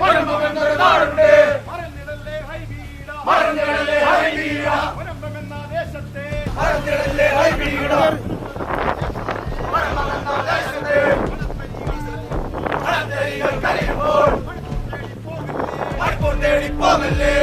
പരമമെന്നൊരു നാടുണ്ട്. മറന്നിടല്ലേ ഹൈബീഡ. മറന്നിടല്ലേ ഹൈബീഡ. പരമ്പമെന്ന ദേശത്തെ മറന്നിടല്ലേ ഹൈബീഡ പരമമെന്ന ദേശത്തെ മണത്തരികൾ കരയുമ്പോൾ മണിപ്പൂർ തേടി പോകല്ലേ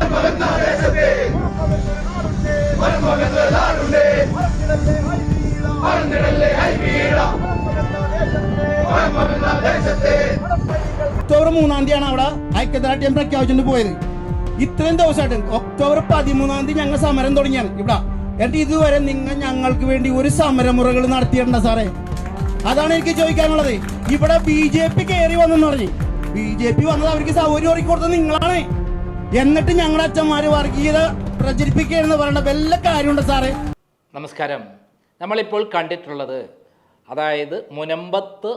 പരമമെന്ന ദേശത്തെ പരമമെന്നൊരു നാടുണ്ട്. മറന്നിടല്ലേ ഹൈബീഡ. പരമമെന്ന ദേശത്തെ ഒക്ടോബർ മൂന്നാം തീയതിയാണ് അവിടെ ഐക്യദാർഢ്യം പ്രഖ്യാപിച്ചുകൊണ്ട് പോയത്. ഇത്രയും ദിവസമായിട്ട് ഒക്ടോബർ പതിമൂന്നാം തീയതി ഞങ്ങൾ സമരം തുടങ്ങിയാണ്. ഇവിടെ. എന്നിട്ട് ഇതുവരെ നിങ്ങൾ ഞങ്ങൾക്ക് വേണ്ടി ഒരു സമരമുറകൾ നടത്തിയിട്ടുണ്ട് സാറേ? അതാണ് എനിക്ക് ചോദിക്കാനുള്ളത്. ഇവിടെ ബി ജെ പി കയറി വന്നെന്ന് പറഞ്ഞു. ബി ജെ പി വന്നത് അവർക്ക് സൗകര്യം ഒരുക്കി കൊടുത്തത് നിങ്ങളാണ്. എന്നിട്ട് ഞങ്ങളുടെ അച്ഛന്മാര് വർഗീയത പ്രചരിപ്പിക്കുകയെന്ന് പറയേണ്ട വല്ല കാര്യമുണ്ട് സാറേ? നമസ്കാരം. നമ്മളിപ്പോൾ കണ്ടിട്ടുള്ളത് അതായത് മുനമ്പത്ത്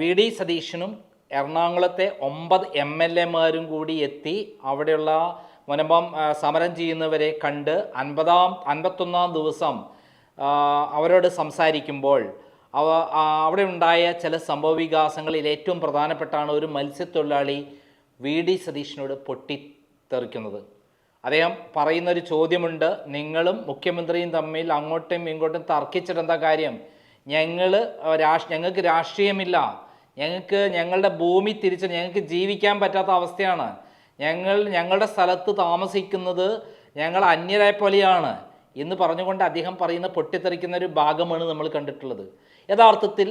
വി ഡി സതീശനും എറണാകുളത്തെ ഒമ്പത് എം എൽ എമാരും കൂടി എത്തി അവിടെയുള്ള മുനമ്പം സമരം ചെയ്യുന്നവരെ കണ്ട് അൻപതാം അൻപത്തൊന്നാം ദിവസം അവരോട് സംസാരിക്കുമ്പോൾ അവ അവിടെ ഉണ്ടായ ചില സംഭവ വികാസങ്ങളിൽ ഏറ്റവും പ്രധാനപ്പെട്ടാണ് ഒരു മത്സ്യത്തൊഴിലാളി വി. ഡി. സതീഷിനോട് പൊട്ടിത്തെറിക്കുന്നത്. അദ്ദേഹം പറയുന്നൊരു ചോദ്യമുണ്ട്. നിങ്ങളും മുഖ്യമന്ത്രിയും തമ്മിൽ അങ്ങോട്ടും ഇങ്ങോട്ടും തർക്കിച്ചിട്ട് എന്താ കാര്യം ഞങ്ങൾ രാഷ് ഞങ്ങൾക്ക് രാഷ്ട്രീയമില്ല. ഞങ്ങൾക്ക് ഞങ്ങളുടെ ഭൂമി തിരിച്ച് ഞങ്ങൾക്ക് ജീവിക്കാൻ പറ്റാത്ത അവസ്ഥയാണ്. ഞങ്ങൾ ഞങ്ങളുടെ സ്ഥലത്ത് താമസിക്കുന്നത് ഞങ്ങൾ അന്യരെ പോലെയാണ് എന്ന് പറഞ്ഞുകൊണ്ട് അദ്ദേഹം പറയുന്ന പൊട്ടിത്തെറിക്കുന്ന ഒരു ഭാഗമാണ് നമ്മൾ കണ്ടിട്ടുള്ളത്. യഥാർത്ഥത്തിൽ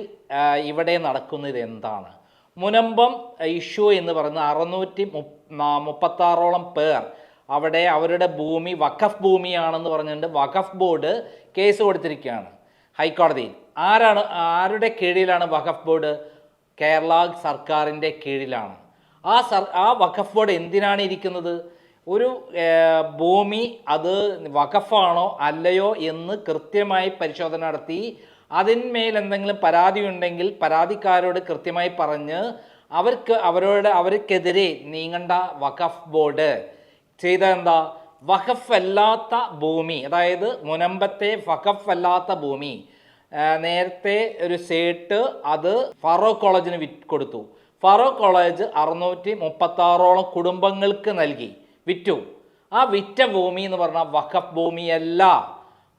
ഇവിടെ നടക്കുന്നത് എന്താണ്? മുനമ്പം ഇഷ്യൂ എന്ന് പറയുന്ന അറുന്നൂറ്റി മുപ്പ മുപ്പത്താറോളം പേർ അവിടെ അവരുടെ ഭൂമി വഖഫ് ഭൂമിയാണെന്ന് പറഞ്ഞുകൊണ്ട് വഖഫ് ബോർഡ് കേസ് കൊടുത്തിരിക്കുകയാണ് ഹൈക്കോടതിയിൽ. ആരാണ് ആരുടെ കീഴിലാണ് വഖഫ് ബോർഡ് കേരള സർക്കാരിന്റെ കീഴിലാണ്. ആ സർ ആ വഖഫ് ബോർഡ് എന്തിനാണ് ഇരിക്കുന്നത്? ഒരു ഭൂമി അത് വഖഫാണോ അല്ലയോ എന്ന് കൃത്യമായി പരിശോധന നടത്തി. അതിന്മേൽ എന്തെങ്കിലും പരാതി ഉണ്ടെങ്കിൽ പരാതിക്കാരോട് കൃത്യമായി പറഞ്ഞ് അവർക്ക് അവരോട് അവർക്കെതിരെ നീങ്ങേണ്ട വഖഫ് ബോർഡ്. ചെയ്ത എന്താ? വഖഫ് അല്ലാത്ത ഭൂമി അതായത് മുനമ്പത്തെ വഖഫ് അല്ലാത്ത ഭൂമി. നേരത്തെ ഒരു സേട്ട് അത് ഫറൂഖ് കോളേജിന് വിറ്റ് കൊടുത്തു. ഫറൂഖ് കോളേജ് അറുന്നൂറ്റി മുപ്പത്താറോളം കുടുംബങ്ങൾക്ക് നൽകി. വിറ്റു. ആ വിറ്റ ഭൂമി എന്ന് പറഞ്ഞാൽ വഖഫ് ഭൂമിയല്ല.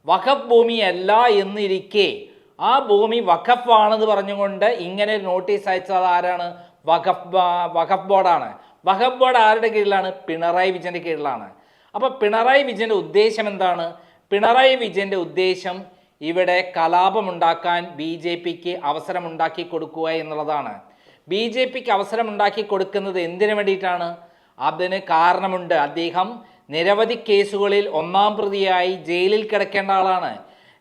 വഖഫ് ഭൂമിയല്ല എന്നിരിക്കെ ആ ഭൂമി വഖഫാണെന്ന് പറഞ്ഞുകൊണ്ട് ഇങ്ങനെ നോട്ടീസ് അയച്ചത് ആരാണ്? വഖഫ് വഖഫ് ബോർഡാണ്. വഖഫ് ബോർഡ് ആരുടെ കീഴിലാണ്? പിണറായി വിജയന്റെ കീഴിലാണ്. അപ്പോൾ പിണറായി വിജയന്റെ ഉദ്ദേശം എന്താണ്? പിണറായി വിജയന്റെ ഉദ്ദേശം ഇവിടെ കലാപമുണ്ടാക്കാൻ ബി ജെ പിക്ക് അവസരമുണ്ടാക്കി കൊടുക്കുക എന്നുള്ളതാണ്. ബി ജെ പിക്ക് അവസരമുണ്ടാക്കി കൊടുക്കുന്നത് എന്തിനു വേണ്ടിയിട്ടാണ്? അതിന് കാരണമുണ്ട്. അദ്ദേഹം നിരവധി കേസുകളിൽ ഒന്നാം പ്രതിയായി ജയിലിൽ കിടക്കേണ്ട ആളാണ്.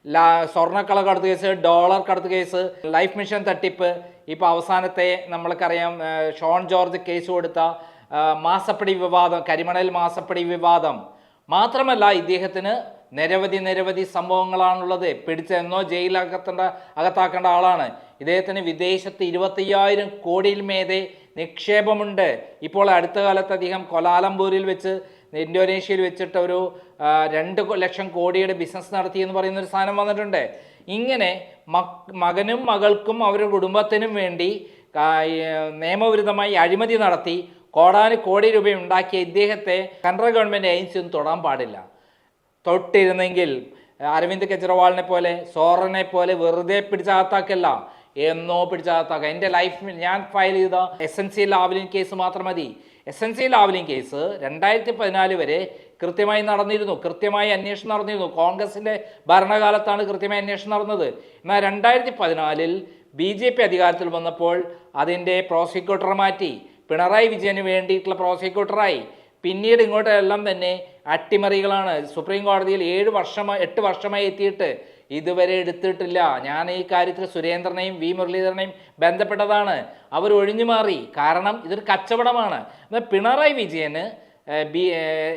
ലാ സ്വർണക്കള കടത്ത് കേസ് ഡോളർ കടത്ത് കേസ് ലൈഫ് മിഷൻ തട്ടിപ്പ്. ഇപ്പോൾ അവസാനത്തെ നമ്മൾക്കറിയാം ഷോൺ ജോർജ് കേസ് കൊടുത്ത മാസപ്പടി വിവാദം കരിമണൽ മാസപ്പടി വിവാദം. മാത്രമല്ല ഇദ്ദേഹത്തിന് നിരവധി നിരവധി സംഭവങ്ങളാണുള്ളത്. പിടിച്ചെന്നോ ജയിലകത്തേണ്ട അകത്താക്കേണ്ട ആളാണ്. ഇദ്ദേഹത്തിന് വിദേശത്ത് ഇരുപത്തയ്യായിരം കോടിയിൽ മേതെ നിക്ഷേപമുണ്ട്. ഇപ്പോൾ അടുത്ത കാലത്ത് അദ്ദേഹം കൊലാലംപൂരിൽ വെച്ച് ഇന്തോനേഷ്യയിൽ വെച്ചിട്ട് ഒരു രണ്ട് ലക്ഷം കോടിയുടെ ബിസിനസ് നടത്തി എന്ന് പറയുന്ന ഒരു സാധനം വന്നിട്ടുണ്ട്. ഇങ്ങനെ മക് മകനും മകൾക്കും അവരുടെ കുടുംബത്തിനും വേണ്ടി നിയമവിരുദ്ധമായി അഴിമതി നടത്തി കോടാനു കോടി രൂപ ഉണ്ടാക്കിയ ഇദ്ദേഹത്തെ സെൻട്രൽ ഗവൺമെന്റ് ഏജൻസി ഒന്നും തൊടാൻ പാടില്ല. തൊട്ടിരുന്നെങ്കിൽ അരവിന്ദ് കെജ്രിവാളിനെ പോലെ സോറനെ പോലെ വെറുതെ പിടിച്ചകത്താക്കല്ല. എന്നോ പിടിച്ചാത്താക്ക എന്റെ ലൈഫിൽ ഞാൻ ഫയൽ ചെയ്ത S N C Lavalin case മാത്രം മതി. S N C Lavalin case രണ്ടായിരത്തി പതിനാല് വരെ കൃത്യമായി നടന്നിരുന്നു. കൃത്യമായി അന്വേഷണം നടന്നിരുന്നു. കോൺഗ്രസിന്റെ ഭരണകാലത്താണ് കൃത്യമായി അന്വേഷണം നടന്നത്. എന്നാൽ രണ്ടായിരത്തി പതിനാലിൽ ബി ജെ പി അധികാരത്തിൽ വന്നപ്പോൾ അതിന്റെ പ്രോസിക്യൂട്ടർ മാറ്റി. പിണറായി വിജയന് വേണ്ടിയിട്ടുള്ള പ്രോസിക്യൂട്ടറായി പിന്നീട് ഇങ്ങോട്ടെല്ലാം തന്നെ അട്ടിമറികളാണ്. സുപ്രീം കോടതിയിൽ ഏഴ് വർഷമായി എട്ട് വർഷമായി എത്തിയിട്ട് ഇതുവരെ എടുത്തിട്ടില്ല. ഞാൻ ഈ കാര്യത്തിൽ സുരേന്ദ്രനെയും വി. മുരളീധരനെയും ബന്ധപ്പെട്ടതാണ്. അവർ ഒഴിഞ്ഞു മാറി കാരണം ഇതൊരു കച്ചവടമാണ്. എന്നാൽ പിണറായി വിജയന് ബി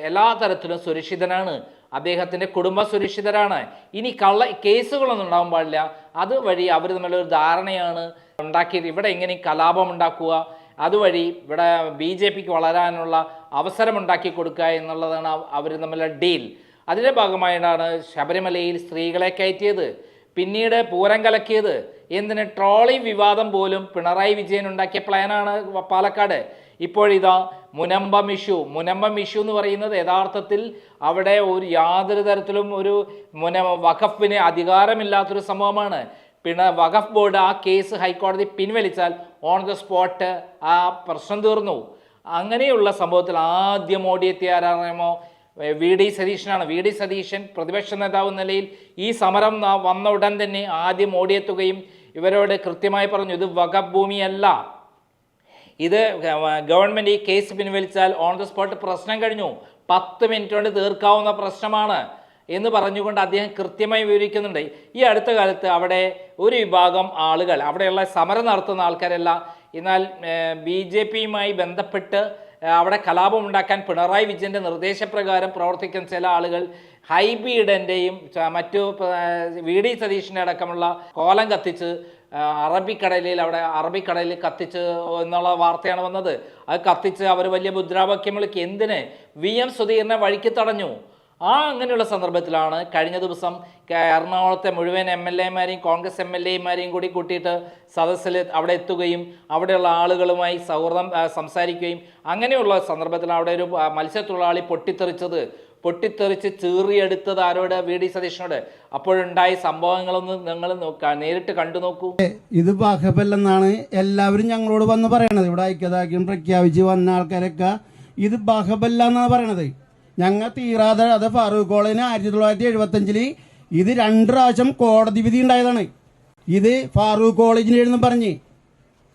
എല്ലാ തരത്തിലും സുരക്ഷിതനാണ്. അദ്ദേഹത്തിന്റെ കുടുംബ സുരക്ഷിതരാണ്. ഇനി കള്ള കേസുകളൊന്നും ഉണ്ടാവാൻ പാടില്ല. അതുവഴി അവർ തമ്മിലൊരു ധാരണയാണ് ഉണ്ടാക്കിയത്. ഇവിടെ എങ്ങനെ കലാപം ഉണ്ടാക്കുക? അതുവഴി ഇവിടെ ബി ജെ പിക്ക് വളരാനുള്ള അവസരമുണ്ടാക്കി കൊടുക്കുക എന്നുള്ളതാണ് അവർ തമ്മിലുള്ള ഡീൽ. അതിന്റെ ഭാഗമായിട്ടാണ് ശബരിമലയിൽ സ്ത്രീകളെ കയറ്റിയത് പിന്നീട് പൂരം കലക്കിയത്. എന്തിന്? ട്രോളി വിവാദം പോലും പിണറായി വിജയൻ ഉണ്ടാക്കിയ പ്ലാനാണ് പാലക്കാട്. ഇപ്പോഴിതാ മുനമ്പം ഇഷ്യൂ മുനമ്പം ഇഷ്യൂ എന്ന് പറയുന്നത് യഥാർത്ഥത്തിൽ അവിടെ ഒരു യാതൊരു തരത്തിലും ഒരു മുന വഖഫിന് അധികാരമില്ലാത്തൊരു സംഭവമാണ്. പിന്നെ വഖഫ് ബോർഡ് ആ കേസ് ഹൈക്കോടതി പിൻവലിച്ചാൽ ഓൺ ദ സ്പോട്ട് ആ പ്രശ്നം തീർന്നു. അങ്ങനെയുള്ള സംഭവത്തിൽ ആദ്യം ഓടിയെത്തിയ ആരാണോ വി ഡി സതീശനാണ്. വി ഡി സതീശൻ പ്രതിപക്ഷ നേതാവ് നിലയിൽ ഈ സമരം വന്ന ഉടൻ തന്നെ ആദ്യം ഓടിയെത്തുകയും ഇവരോട് കൃത്യമായി പറഞ്ഞു ഇത് വഖഫ് ഭൂമിയല്ല. ഇത് ഗവൺമെന്റ് ഈ കേസ് പിൻവലിച്ചാൽ ഓൺ ദ സ്പോട്ട് പ്രശ്നം കഴിഞ്ഞു. പത്ത് മിനിറ്റ് കൊണ്ട് തീർക്കാവുന്ന പ്രശ്നമാണ്. എന്ന് പറഞ്ഞുകൊണ്ട് അദ്ദേഹം കൃത്യമായി വിവരിക്കുന്നുണ്ട്. ഈ അടുത്ത കാലത്ത് അവിടെ ഒരു വിഭാഗം ആളുകൾ അവിടെയുള്ള സമരം നടത്തുന്ന ആൾക്കാരെല്ലാം എന്നാൽ ബി ജെ പിയുമായി ബന്ധപ്പെട്ട് അവിടെ കലാപം ഉണ്ടാക്കാൻ പിണറായി വിജയന്റെ നിർദ്ദേശപ്രകാരം പ്രവർത്തിക്കുന്ന ചില ആളുകൾ ഹൈബീഡന്റെയും മറ്റു വി ഡി സതീഷിന്റെ അടക്കമുള്ള കോലം കത്തിച്ച് അറബിക്കടലിൽ അവിടെ അറബിക്കടലിൽ കത്തിച്ച് എന്നുള്ള വാർത്തയാണ് വന്നത്. അത് കത്തിച്ച് അവർ വലിയ മുദ്രാവാക്യം വിളിക്കുക എന്തിന് വി എം സുധീറിനെ വഴിക്ക് തടഞ്ഞു? ആ അങ്ങനെയുള്ള സന്ദർഭത്തിലാണ് കഴിഞ്ഞ ദിവസം എറണാകുളത്തെ മുഴുവൻ എം എൽ എമാരെയും കോൺഗ്രസ് എം എൽ എമാരെയും കൂടി കൂട്ടിയിട്ട് സദസ്സിൽ അവിടെ എത്തുകയും അവിടെയുള്ള ആളുകളുമായി സൗഹൃദം സംസാരിക്കുകയും അങ്ങനെയുള്ള സന്ദർഭത്തിലാണ് അവിടെ ഒരു മത്സ്യത്തൊഴിലാളി പൊട്ടിത്തെറിച്ചത്. പൊട്ടിത്തെറിച്ച് ചീറിയെടുത്തത് ആരോട്? വി. ഡി. സതീഷിനോട്. അപ്പോഴുണ്ടായ സംഭവങ്ങളൊന്നും നിങ്ങൾ നേരിട്ട് കണ്ടു നോക്കൂ. ഇത് ബാഹബല്ലെന്നാണ് എല്ലാവരും ഞങ്ങളോട് വന്ന് പറയണത്. ഇവിടെ ഐക്യദാർഢ്യം പ്രഖ്യാപിച്ച് വന്ന ആൾക്കാരൊക്കെ ഇത് ബാഹബല്ല എന്നാണ് പറയണത്. ഞങ്ങൾ തീരാതെ അത് ഫാറൂഖ് കോളേജിന് ആയിരത്തി തൊള്ളായിരത്തി എഴുപത്തി അഞ്ചിൽ ഇത് രണ്ട് പ്രാവശ്യം കോടതി വിധി ഉണ്ടായതാണ്. ഇത് ഫാറൂഖ് കോളേജിന് പറഞ്ഞ്.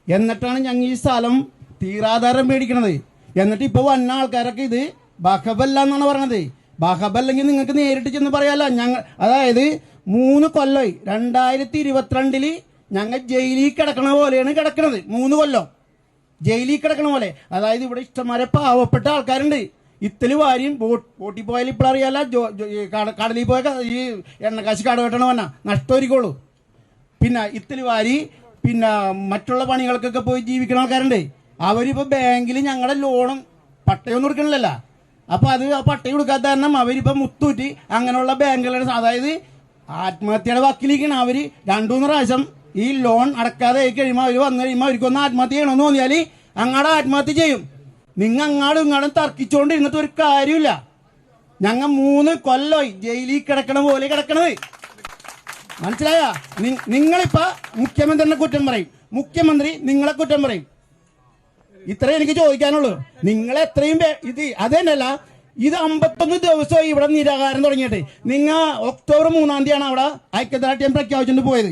എന്നിട്ടാണ് ഞങ്ങൾ ഈ സ്ഥലം തീരാധാരം മേടിക്കണത്. എന്നിട്ട് ഇപ്പൊ വന്ന ആൾക്കാരൊക്കെ ഇത് ബഹബല്ല എന്നാണ് പറയണത്. ബഹബല്ലെങ്കിൽ നിങ്ങൾക്ക് നേരിട്ട് ചെന്ന് പറയാലോ. ഞങ്ങൾ അതായത് മൂന്ന് കൊല്ലമായി രണ്ടായിരത്തി ഇരുപത്തിരണ്ടിൽ ഞങ്ങൾ ജയിലിൽ കിടക്കണ പോലെയാണ് കിടക്കണത്. മൂന്ന് കൊല്ലം. ജയിലിൽ കിടക്കണ പോലെ. അതായത് ഇവിടെ ഇഷ്ടംമാരെ പാവപ്പെട്ട ആൾക്കാരുണ്ട്. ഇത്തൽ വാരിയും ബോട്ട് ബോട്ടിൽ പോയാൽ ഇപ്പോൾ അറിയാല കടലിൽ പോയ ഈ എണ്ണക്കാശ് കട വന്ന നഷ്ടമായിരിക്കുള്ളൂ പിന്നെ ഇത്തിരി വാരി പിന്നെ മറ്റുള്ള പണികൾക്കൊക്കെ പോയി ജീവിക്കുന്ന ആൾക്കാരുണ്ട്. അവരിപ്പോ ബാങ്കിൽ ഞങ്ങളുടെ ലോണും പട്ടയൊന്നും കൊടുക്കണില്ലല്ല അപ്പൊ അത് ആ പട്ടയം കൊടുക്കാത്ത കാരണം അവരിപ്പോ മുത്തൂറ്റി അങ്ങനെയുള്ള ബാങ്കുകളുടെ അതായത് ആത്മഹത്യയുടെ വക്കിലിരിക്കണം അവർ രണ്ടു മൂന്ന് പ്രാവശ്യം ഈ ലോൺ അടക്കാതെ കഴിയുമ്പോൾ അവർ വന്നു കഴിയുമ്പോൾ അവർക്കൊന്ന് ആത്മഹത്യ ചെയ്യണമെന്ന് തോന്നിയാൽ അങ്ങോട്ട് ആത്മഹത്യ ചെയ്യും. നിങ്ങൾ അങ്ങാടും ഇങ്ങാടും തർക്കിച്ചോണ്ട് ഇരുന്നിട്ട് ഒരു കാര്യമില്ല. ഞങ്ങ മൂന്ന് കൊല്ലമായി ജയിലിൽ കിടക്കണ പോലെ കിടക്കണത്. മനസ്സിലായ? നിങ്ങളിപ്പ മുഖ്യമന്ത്രിനെ കുറ്റം പറയും. മുഖ്യമന്ത്രി നിങ്ങളെ കുറ്റം പറയും. ഇത്രേ എനിക്ക് ചോദിക്കാനുള്ളൂ. നിങ്ങൾ എത്രയും ഇത് അതന്നെയല്ല ഇത് അമ്പത്തൊന്ന് ദിവസമായി ഇവിടെ നിരാകാരം തുടങ്ങിയിട്ട്. നിങ്ങൾ ഒക്ടോബർ മൂന്നാം തീയതിയാണ് അവിടെ ഐക്യദാർഢ്യം പ്രഖ്യാപിച്ചുകൊണ്ട് പോയത്.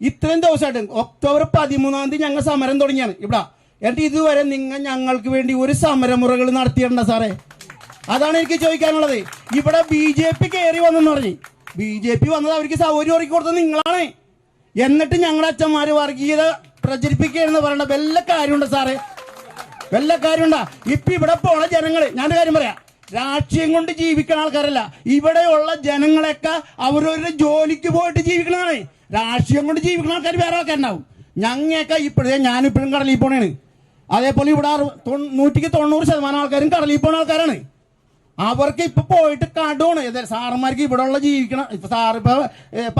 ഇത്രയും ദിവസമായിട്ട് ഒക്ടോബർ പതിമൂന്നാം തീയതി ഞങ്ങൾ സമരം തുടങ്ങിയാണ് ഇവിടെ. എന്നിട്ട് ഇതുവരെ നിങ്ങൾ ഞങ്ങൾക്ക് വേണ്ടി ഒരു സമരമുറകൾ നടത്തിയിട്ടുണ്ട് സാറേ? അതാണ് എനിക്ക് ചോദിക്കാനുള്ളത്. ഇവിടെ ബി ജെ പി കയറി വന്നെന്ന് പറഞ്ഞു. ബി ജെ പി വന്നത് അവർക്ക് സൗകര്യം ഒരുക്കി കൊടുത്തത് നിങ്ങളാണ്. എന്നിട്ട് ഞങ്ങളുടെ അച്ഛന്മാര് വർഗീയത പ്രചരിപ്പിക്കുകയെന്ന് പറയേണ്ട വല്ല കാര്യമുണ്ട് സാറേ? വല്ല കാര്യമുണ്ടാ? ഇപ്പൊ ഇവിടെ പോണ ജനങ്ങൾ ഞാനൊരു കാര്യം പറയാം. രാഷ്ട്രീയം കൊണ്ട് ജീവിക്കുന്ന ആൾക്കാരല്ല. ഇവിടെയുള്ള ജനങ്ങളൊക്കെ അവരവരുടെ ജോലിക്ക് പോയിട്ട് ജീവിക്കണതാണ്. രാഷ്ട്രീയം കൊണ്ട് ജീവിക്കുന്ന ആൾക്കാർ വേറെ ആൾക്കാരുണ്ടാവും. ഞങ്ങയൊക്കെ ഇപ്പോഴേ ഞാനിപ്പോഴും കടലിൽ പോണേണ്. അതേപോലെ ഇവിടെ നൂറ്റിക്ക് തൊണ്ണൂറ് ശതമാനം ആൾക്കാരും കടലിൽ പോണ ആൾക്കാരാണ്. അവർക്ക് ഇപ്പൊ പോയിട്ട് കടുവാണ്. സാറന്മാർക്ക് ഇവിടെ ഉള്ള ജീവിക്കണം ഇപ്പൊ സാർ ഇപ്പൊ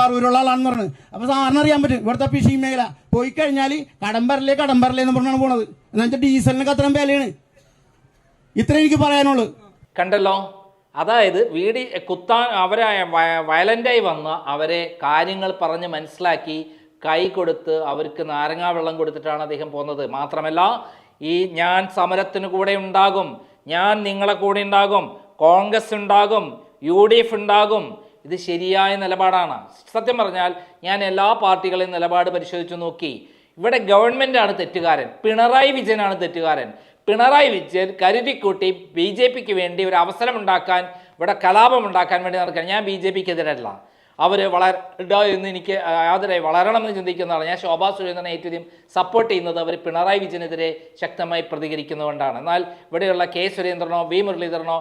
പറൂരുള്ള ആളാണെന്ന് പറഞ്ഞത് അപ്പൊ സാറിന് അറിയാൻ പറ്റും. ഇവിടുത്തെ പിഷി മേഖല. പോയി കഴിഞ്ഞാൽ കടമ്പരലേ കടമ്പരലേ എന്ന് പറഞ്ഞാണ് പോണത്. എന്ന് വെച്ചാൽ ഡീസലിനൊക്കെ അത്രയും വിലയാണ്. ഇത്ര എനിക്ക് പറയാനുള്ളൂ. കണ്ടല്ലോ? അതായത് വീടി കുത്താൻ അവരെ വയ- വയലന്റായി വന്ന് അവരെ കാര്യങ്ങൾ പറഞ്ഞ് മനസ്സിലാക്കി കൈ കൊടുത്ത് അവർക്ക് നാരങ്ങാ വെള്ളം കൊടുത്തിട്ടാണ് അദ്ദേഹം പോകുന്നത് മാത്രമല്ല ഈ ഞാൻ സമരത്തിന് കൂടെ ഉണ്ടാകും ഞാൻ നിങ്ങളെ കൂടെ ഉണ്ടാകും കോൺഗ്രസ് ഉണ്ടാകും യു ഡി എഫ് ഉണ്ടാകും. ഇത് ശരിയായ നിലപാടാണ്. സത്യം പറഞ്ഞാൽ ഞാൻ എല്ലാ പാർട്ടികളെയും നിലപാട് പരിശോധിച്ചു നോക്കി. ഇവിടെ ഗവൺമെന്റാണ് തെറ്റുകാരൻ. പിണറായി വിജയനാണ് തെറ്റുകാരൻ. പിണറായി വിജയൻ കരുതിക്കൂട്ടി ബി ജെ പിക്ക് വേണ്ടി ഒരു അവസരം ഉണ്ടാക്കാൻ ഇവിടെ കലാപം ഉണ്ടാക്കാൻ വേണ്ടി നടക്കാൻ ഞാൻ ബി ജെ പിക്ക് എതിരല്ല അവർ വളരണ്ട എന്ന് എനിക്ക് യാതൊരു വളരണമെന്ന് ചിന്തിക്കുന്നതാണ്. ഞാൻ ശോഭാ സുരേന്ദ്രനെ ഏറ്റവും സപ്പോർട്ട് ചെയ്യുന്നത് അവർ പിണറായി വിജയനെതിരെ ശക്തമായി പ്രതികരിക്കുന്നതുകൊണ്ടാണ്. എന്നാൽ ഇവിടെയുള്ള കെ സുരേന്ദ്രനോ വി മുരളീധരനോ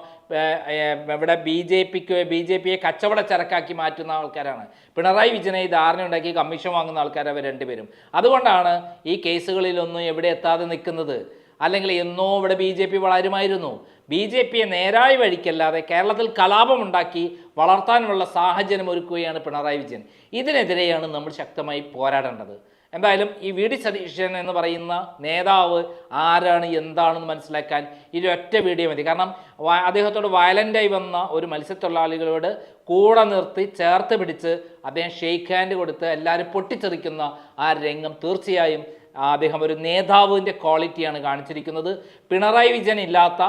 ഇവിടെ ബി ജെ പിക്ക് ബി ജെ പിയെ കച്ചവട ചരക്കാക്കി മാറ്റുന്ന ആൾക്കാരാണ്. പിണറായി വിജയനെ ഈ ധാരണ ഉണ്ടാക്കി കമ്മീഷൻ വാങ്ങുന്ന ആൾക്കാർ അവർ രണ്ടുപേരും. അതുകൊണ്ടാണ് ഈ കേസുകളിലൊന്നും എവിടെ എത്താതെ നിൽക്കുന്നത്. അല്ലെങ്കിൽ എന്നോ ഇവിടെ ബി ജെ പി വളരുമായിരുന്നു. ബി ജെ പിയെ നേരായ വഴിക്കല്ലാതെ കേരളത്തിൽ കലാപമുണ്ടാക്കി വളർത്താനുള്ള സാഹചര്യം ഒരുക്കുകയാണ് പിണറായി വിജയൻ. ഇതിനെതിരെയാണ് നമ്മൾ ശക്തമായി പോരാടേണ്ടത്. എന്തായാലും ഈ വി ഡി സതീശൻ എന്ന് പറയുന്ന നേതാവ് ആരാണ് എന്താണെന്ന് മനസ്സിലാക്കാൻ ഈ ഒറ്റ വീഡിയോ മതി. കാരണം അദ്ദേഹത്തോട് വയലന്റായി വന്ന ഒരു മത്സ്യത്തൊഴിലാളികളോട് കൂടെ നിർത്തി ചേർത്ത് പിടിച്ച് അദ്ദേഹം ഷെയ്ക്ക് ഹാൻഡ് കൊടുത്ത് എല്ലാവരും പൊട്ടിച്ചെറിക്കുന്ന ആ രംഗം തീർച്ചയായും അദ്ദേഹം ഒരു നേതാവിന്റെ ക്വാളിറ്റിയാണ് കാണിച്ചിരിക്കുന്നത്. പിണറായി വിജയൻ ഇല്ലാത്ത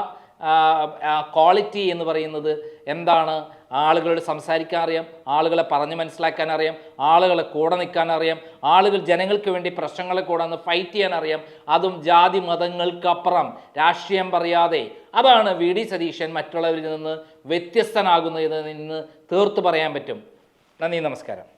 ക്വാളിറ്റി എന്ന് പറയുന്നത് എന്താണ്? ആളുകളോട് സംസാരിക്കാൻ അറിയാം ആളുകളെ പറഞ്ഞ് മനസ്സിലാക്കാൻ അറിയാം ആളുകളെ കൂടെ നിൽക്കാൻ അറിയാം ആളുകൾ ജനങ്ങൾക്ക് വേണ്ടി പ്രശ്നങ്ങളെ കൂടെ ഒന്ന് ഫൈറ്റ് ചെയ്യാൻ അറിയാം അതും ജാതി മതങ്ങൾക്കപ്പുറം രാഷ്ട്രീയം പറയാതെ. അതാണ് വി ഡി സതീശൻ മറ്റുള്ളവരിൽ നിന്ന് വ്യത്യസ്തനാകുന്നതിൽ നിന്ന് തീർത്തു പറയാൻ പറ്റും. നന്ദി നമസ്കാരം.